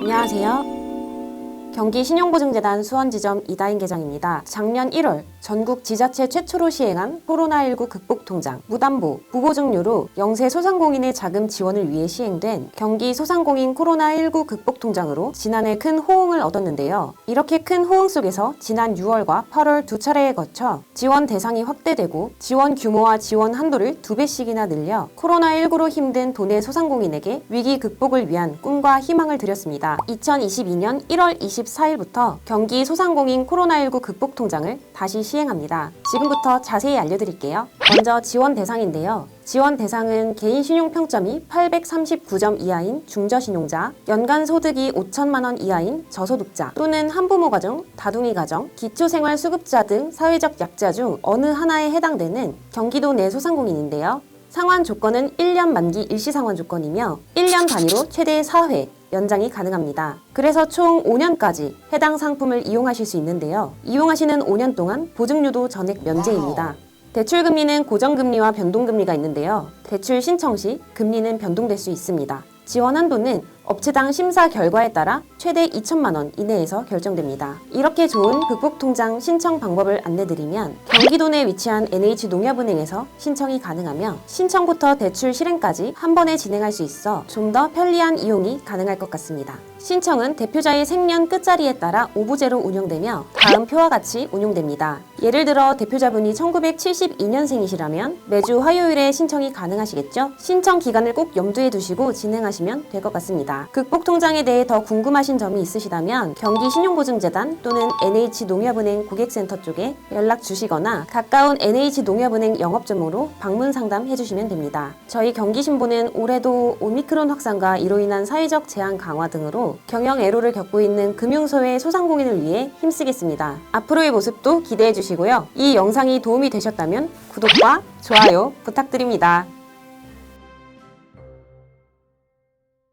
안녕하세요. 경기 신용보증재단 수원지점 이다인 계장입니다. 작년 1월 전국 지자체 최초로 시행한 코로나19 극복 통장, 무담보, 무보증료로 영세 소상공인의 자금 지원을 위해 시행된 경기 소상공인 코로나19 극복 통장으로 지난해 큰 호응을 얻었는데요. 이렇게 큰 호응 속에서 지난 6월과 8월 두 차례에 거쳐 지원 대상이 확대되고 지원 규모와 지원 한도를 두 배씩이나 늘려 코로나19로 힘든 도내 소상공인에게 위기 극복을 위한 꿈과 희망을 드렸습니다. 2022년 1월 24일부터 경기 소상공인 코로나19 극복 통장을 다시 시행합니다. 지금부터 자세히 알려드릴게요. 먼저 지원 대상인데요. 지원 대상은 개인 신용 평점이 839점 이하인 중저신용자, 연간 소득이 5천만 원 이하인 저소득자 또는 한부모 가정, 다둥이 가정, 기초생활 수급자 등 사회적 약자 중 어느 하나에 해당되는 경기도 내 소상공인인데요. 상환 조건은 1년 만기 일시 상환 조건이며 1년 단위로 최대 4회 연장이 가능합니다. 그래서 총 5년까지 해당 상품을 이용하실 수 있는데요. 이용하시는 5년 동안 보증료도 전액 면제입니다. 대출 금리는 고정금리와 변동금리가 있는데요. 대출 신청 시 금리는 변동될 수 있습니다. 지원 한도는 업체당 심사 결과에 따라 최대 2천만 원 이내에서 결정됩니다. 이렇게 좋은 극복 통장 신청 방법을 안내드리면 경기도 내 위치한 NH농협은행에서 신청이 가능하며 신청부터 대출 실행까지 한 번에 진행할 수 있어 좀 더 편리한 이용이 가능할 것 같습니다. 신청은 대표자의 생년 끝자리에 따라 오부제로 운영되며 다음 표와 같이 운용됩니다. 예를 들어 대표자분이 1972년생이시라면 매주 화요일에 신청이 가능하시겠죠? 신청 기간을 꼭 염두에 두시고 진행하시면 될 것 같 습니다. 극복 통장에 대해 더 궁금하신 점이 있으시다면 경기 신용보증재단 또는 NH농협은행 고객센터 쪽에 연락 주시거나 가까운 NH농협은행 영업점으로 방문 상담해 주시면 됩니다. 저희 경기신보는 올해도 오미크론 확산과 이로 인한 사회적 제한 강화 등으로 경영 애로를 겪고 있는 금융소외 소상공인을 위해 힘쓰겠습니다. 앞으로의 모습도 기대해 주시고요. 이 영상이 도움이 되셨다면 구독과 좋아요 부탁드립니다.